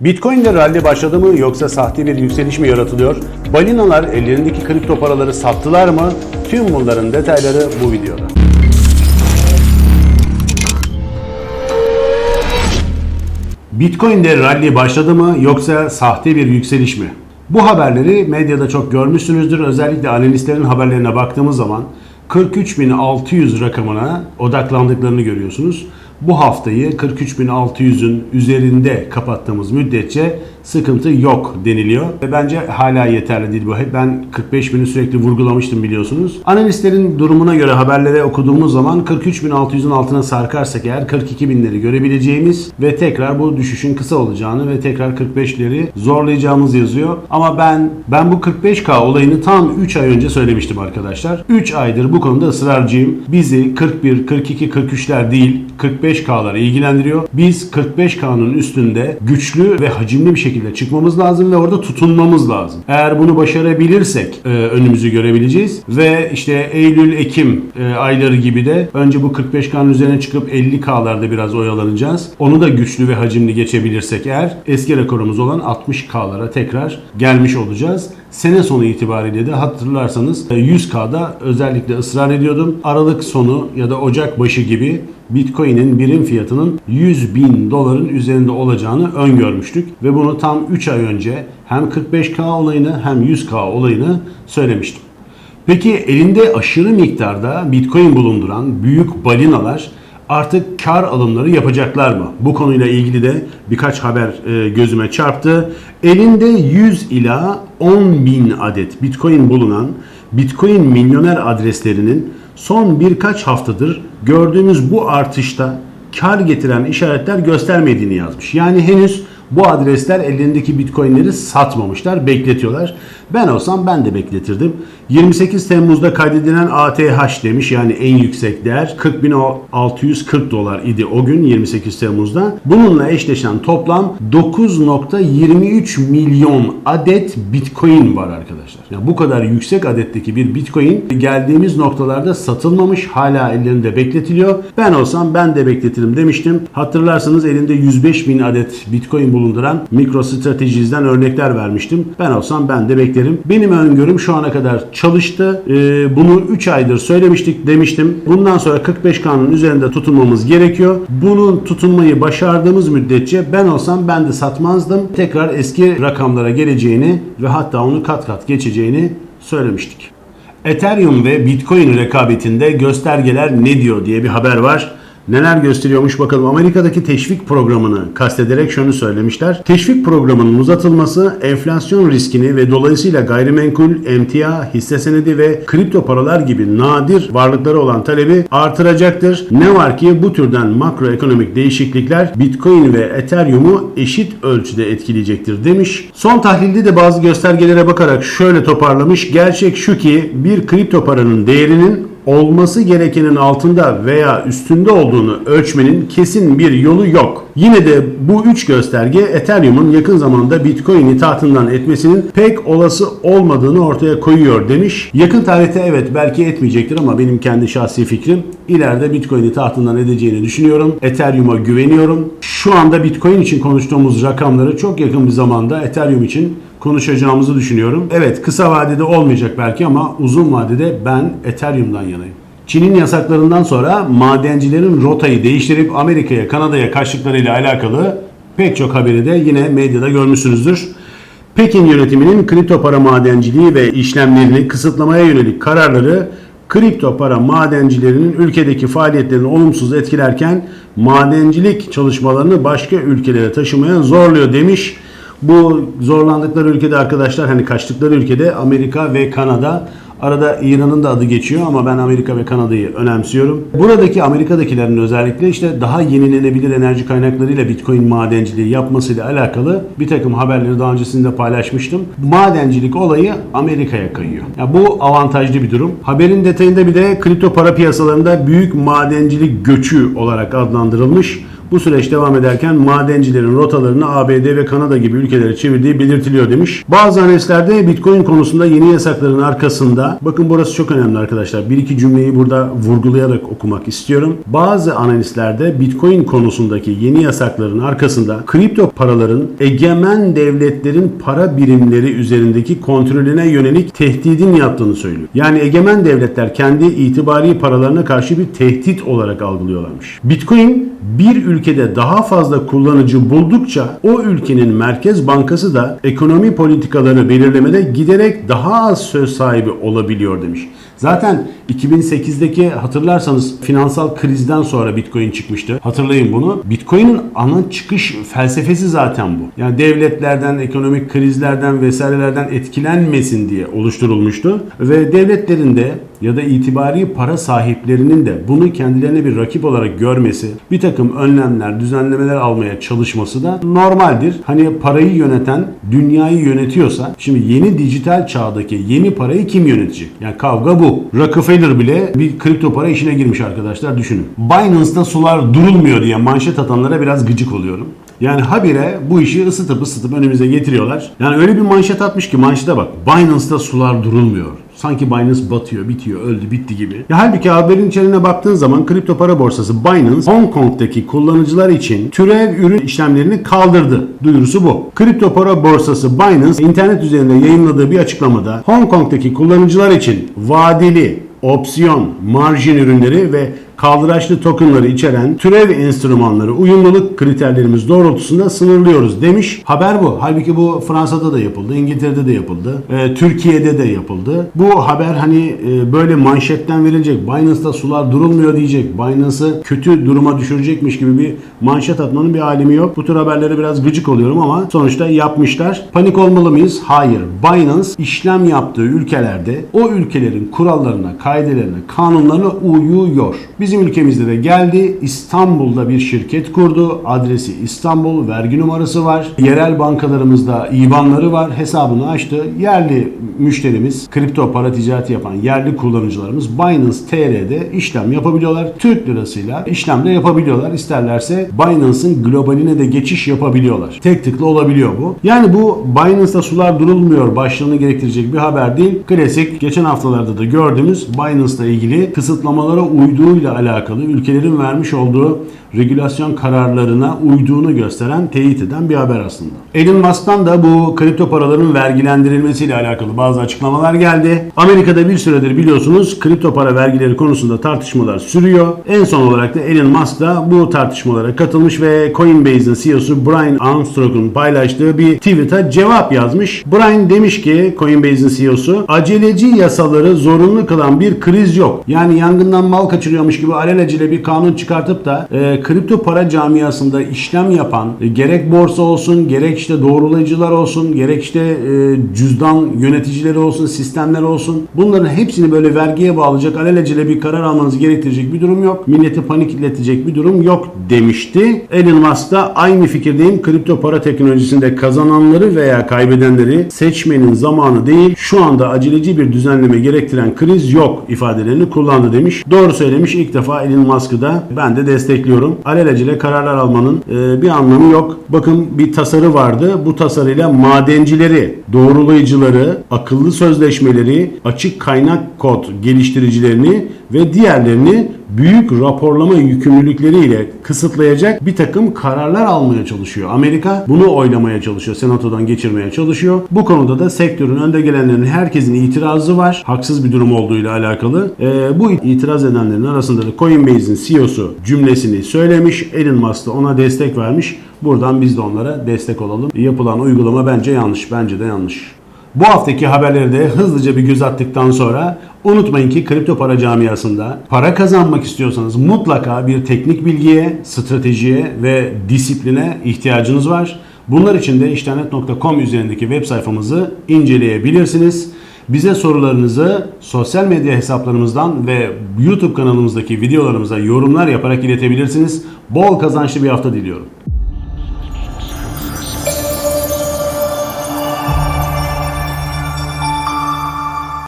Bitcoin'de rally başladı mı yoksa sahte bir yükseliş mi yaratılıyor? Balinalar ellerindeki kripto paraları sattılar mı? Tüm bunların detayları bu videoda. Bitcoin'de rally başladı mı yoksa sahte bir yükseliş mi? Bu haberleri medyada çok görmüşsünüzdür. Özellikle analistlerin haberlerine baktığımız zaman 43.600 rakamına odaklandıklarını görüyorsunuz. Bu haftayı 43.600'ün üzerinde kapattığımız müddetçe sıkıntı yok deniliyor. Ve bence hala yeterli değil bu. Ben 45.000'i sürekli vurgulamıştım biliyorsunuz. Analistlerin durumuna göre haberlere okuduğumuz zaman 43.600'ün altına sarkarsak eğer 42.000'leri görebileceğimiz ve tekrar bu düşüşün kısa olacağını ve tekrar 45'leri zorlayacağımız yazıyor. Ama ben ben bu 45K olayını tam 3 ay önce söylemiştim arkadaşlar. 3 aydır bu konuda ısrarcıyım. Bizi 41, 42, 43'ler değil 45K'lar ilgilendiriyor. Biz 45K'nın üstünde güçlü ve hacimli bir şekilde çıkmamız lazım ve orada tutunmamız lazım. Eğer bunu başarabilirsek e, önümüzü görebileceğiz ve işte Eylül, Ekim e, ayları gibi de önce bu 45K'nın üzerine çıkıp 50K'larda biraz oyalanacağız. Onu da güçlü ve hacimli geçebilirsek eğer eski rekorumuz olan 60K'lara tekrar gelmiş olacağız. Sene sonu itibariyle de hatırlarsanız e, 100K'da özellikle ısrar ediyordum. Aralık sonu ya da Ocak başı gibi Bitcoin'in birim fiyatının 100 bin doların üzerinde olacağını öngörmüştük. Ve bunu tam 3 ay önce hem 45K olayını hem 100K olayını söylemiştim. Peki elinde aşırı miktarda Bitcoin bulunduran büyük balinalar artık kar alımları yapacaklar mı? Bu konuyla ilgili de birkaç haber e, gözüme çarptı. Elinde 100 ila 10 bin adet Bitcoin bulunan Bitcoin milyoner adreslerinin son birkaç haftadır gördüğümüz bu artışta kar getiren işaretler göstermediğini yazmış. Yani henüz bu adresler ellerindeki bitcoinleri satmamışlar, bekletiyorlar. Ben olsam ben de bekletirdim. 28 Temmuz'da kaydedilen ATH demiş yani en yüksek değer 40.640 dolar idi o gün 28 Temmuz'da. Bununla eşleşen toplam 9.23 milyon adet bitcoin var arkadaşlar. Yani bu kadar yüksek adetteki bir bitcoin geldiğimiz noktalarda satılmamış hala ellerinde bekletiliyor. Ben olsam ben de bekletirim demiştim. Hatırlarsanız elinde 105 bin adet bitcoin bulunduran MicroStrategy'den örnekler vermiştim. Ben olsam ben de beklerim. Benim öngörüm şu ana kadar çalıştı. Ee, bunu 3 aydır söylemiştik demiştim. Bundan sonra 45K'nın üzerinde tutunmamız gerekiyor. Bunun tutunmayı başardığımız müddetçe ben olsam ben de satmazdım. Tekrar eski rakamlara geleceğini ve hatta onu kat kat geçeceğini söylemiştik. Ethereum ve Bitcoin rekabetinde göstergeler ne diyor diye bir haber var. Neler gösteriyormuş bakalım. Amerika'daki teşvik programını kastederek şunu söylemişler. Teşvik programının uzatılması enflasyon riskini ve dolayısıyla gayrimenkul, emtia, hisse senedi ve kripto paralar gibi nadir varlıkları olan talebi artıracaktır. Ne var ki bu türden makroekonomik değişiklikler Bitcoin ve Ethereum'u eşit ölçüde etkileyecektir demiş. Son tahlilde de bazı göstergelere bakarak şöyle toparlamış. Gerçek şu ki bir kripto paranın değerinin olması gerekenin altında veya üstünde olduğunu ölçmenin kesin bir yolu yok. Yine de bu üç gösterge Ethereum'un yakın zamanda Bitcoin'i tahtından etmesinin pek olası olmadığını ortaya koyuyor demiş. Yakın tarihte evet belki etmeyecektir ama benim kendi şahsi fikrim ileride Bitcoin'i tahtından edeceğini düşünüyorum. Ethereum'a güveniyorum. Şu anda Bitcoin için konuştuğumuz rakamları çok yakın bir zamanda Ethereum için konuşacağımızı düşünüyorum. Evet kısa vadede olmayacak belki ama uzun vadede ben Ethereum'dan yanayım. Çin'in yasaklarından sonra madencilerin rotayı değiştirip Amerika'ya, Kanada'ya kaçtıklarıyla alakalı pek çok haberi de yine medyada görmüşsünüzdür. Pekin yönetiminin kripto para madenciliği ve işlemlerini kısıtlamaya yönelik kararları kripto para madencilerinin ülkedeki faaliyetlerini olumsuz etkilerken madencilik çalışmalarını başka ülkelere taşımaya zorluyor demiş. Bu zorlandıkları ülkede arkadaşlar hani kaçtıkları ülkede Amerika ve Kanada. Arada İran'ın da adı geçiyor ama ben Amerika ve Kanada'yı önemsiyorum. Buradaki Amerika'dakilerin özellikle işte daha yenilenebilir enerji kaynaklarıyla Bitcoin madenciliği yapmasıyla alakalı bir takım haberleri daha öncesinde paylaşmıştım. Madencilik olayı Amerika'ya kayıyor. Ya bu avantajlı bir durum. Haberin detayında bir de kripto para piyasalarında büyük madencilik göçü olarak adlandırılmış. Bu süreç devam ederken madencilerin rotalarını ABD ve Kanada gibi ülkelere çevirdiği belirtiliyor demiş. Bazı analizlerde Bitcoin konusunda yeni yasakların arkasında bakın burası çok önemli arkadaşlar. Bir iki cümleyi burada vurgulayarak okumak istiyorum. Bazı analistlerde Bitcoin konusundaki yeni yasakların arkasında kripto paraların egemen devletlerin para birimleri üzerindeki kontrolüne yönelik tehdidin yattığını söylüyor. Yani egemen devletler kendi itibari paralarına karşı bir tehdit olarak algılıyorlarmış. Bitcoin bir ülkede daha fazla kullanıcı buldukça o ülkenin merkez bankası da ekonomi politikaları belirlemede giderek daha az söz sahibi olabiliyor demiş. Zaten 2008'deki hatırlarsanız finansal krizden sonra Bitcoin çıkmıştı. Hatırlayın bunu. Bitcoin'in ana çıkış felsefesi zaten bu. Yani devletlerden, ekonomik krizlerden vesairelerden etkilenmesin diye oluşturulmuştu. Ve devletlerin de ya da itibari para sahiplerinin de bunu kendilerine bir rakip olarak görmesi, bir takım önlemler, düzenlemeler almaya çalışması da normaldir. Hani parayı yöneten dünyayı yönetiyorsa, şimdi yeni dijital çağdaki yeni parayı kim yönetecek? Yani kavga bu. Rockefeller bile bir kripto para işine girmiş arkadaşlar düşünün. Binance'da sular durulmuyor diye manşet atanlara biraz gıcık oluyorum. Yani habire bu işi ısıtıp ısıtıp önümüze getiriyorlar. Yani öyle bir manşet atmış ki manşete bak. Binance'da sular durulmuyor. Sanki Binance batıyor, bitiyor, öldü, bitti gibi. Ya halbuki haberin içeriğine baktığın zaman kripto para borsası Binance Hong Kong'daki kullanıcılar için türev ürün işlemlerini kaldırdı. Duyurusu bu. Kripto para borsası Binance internet üzerinde yayınladığı bir açıklamada Hong Kong'daki kullanıcılar için vadeli, opsiyon, marjin ürünleri ve kaldıraçlı tokenları içeren türev enstrümanları uyumluluk kriterlerimiz doğrultusunda sınırlıyoruz demiş. Haber bu. Halbuki bu Fransa'da da yapıldı, İngiltere'de de yapıldı, e, Türkiye'de de yapıldı. Bu haber hani e, böyle manşetten verilecek, Binance'da sular durulmuyor diyecek, Binance'ı kötü duruma düşürecekmiş gibi bir manşet atmanın bir alemi yok. Bu tür haberlere biraz gıcık oluyorum ama sonuçta yapmışlar. Panik olmalı mıyız? Hayır. Binance işlem yaptığı ülkelerde o ülkelerin kurallarına, kaidelerine, kanunlarına uyuyor. Bizim ülkemizde de geldi. İstanbul'da bir şirket kurdu. Adresi İstanbul. Vergi numarası var. Yerel bankalarımızda IBAN'ları var. Hesabını açtı. Yerli müşterimiz, kripto para ticareti yapan yerli kullanıcılarımız Binance TR'de işlem yapabiliyorlar. Türk lirasıyla işlem de yapabiliyorlar. İsterlerse Binance'ın globaline de geçiş yapabiliyorlar. Tek tıklı olabiliyor bu. Yani bu Binance'da sular durulmuyor başlığını gerektirecek bir haber değil. Klasik geçen haftalarda da gördüğümüz Binance'la ilgili kısıtlamalara uyduğuyla alakalı ülkelerin vermiş olduğu regülasyon kararlarına uyduğunu gösteren, teyit eden bir haber aslında. Elon Musk'tan da bu kripto paraların vergilendirilmesiyle alakalı bazı açıklamalar geldi. Amerika'da bir süredir biliyorsunuz kripto para vergileri konusunda tartışmalar sürüyor. En son olarak da Elon Musk da bu tartışmalara katılmış ve Coinbase'in CEO'su Brian Armstrong'un paylaştığı bir tweet'a cevap yazmış. Brian demiş ki Coinbase'in CEO'su aceleci yasaları zorunlu kılan bir kriz yok. Yani yangından mal kaçırıyormuş gibi alelacele bir kanun çıkartıp da e, kripto para camiasında işlem yapan e, gerek borsa olsun gerek işte doğrulayıcılar olsun gerek işte e, cüzdan yöneticileri olsun sistemler olsun bunların hepsini böyle vergiye bağlayacak alelacele bir karar almanız gerektirecek bir durum yok. Milleti panikletecek bir durum yok demişti. Elon Musk da aynı fikirdeyim. Kripto para teknolojisinde kazananları veya kaybedenleri seçmenin zamanı değil. Şu anda aceleci bir düzenleme gerektiren kriz yok ifadelerini kullandı demiş. Doğru söylemiş. İlk defa Elon Musk'ı da ben de destekliyorum. Alelacele kararlar almanın e, bir anlamı yok. Bakın bir tasarı vardı. Bu tasarıyla madencileri, doğrulayıcıları, akıllı sözleşmeleri, açık kaynak kod geliştiricilerini ve diğerlerini büyük raporlama yükümlülükleriyle kısıtlayacak bir takım kararlar almaya çalışıyor. Amerika bunu oylamaya çalışıyor, senatodan geçirmeye çalışıyor. Bu konuda da sektörün önde gelenlerinin herkesin itirazı var. Haksız bir durum olduğuyla alakalı. Ee, bu itiraz edenlerin arasında da Coinbase'in CEO'su cümlesini söylemiş. Elon Musk da ona destek vermiş. Buradan biz de onlara destek olalım. Yapılan uygulama bence yanlış. Bence de yanlış. Bu haftaki haberleri de hızlıca bir göz attıktan sonra unutmayın ki kripto para camiasında para kazanmak istiyorsanız mutlaka bir teknik bilgiye, stratejiye ve disipline ihtiyacınız var. Bunlar için de iştanet.com üzerindeki web sayfamızı inceleyebilirsiniz. Bize sorularınızı sosyal medya hesaplarımızdan ve YouTube kanalımızdaki videolarımıza yorumlar yaparak iletebilirsiniz. Bol kazançlı bir hafta diliyorum.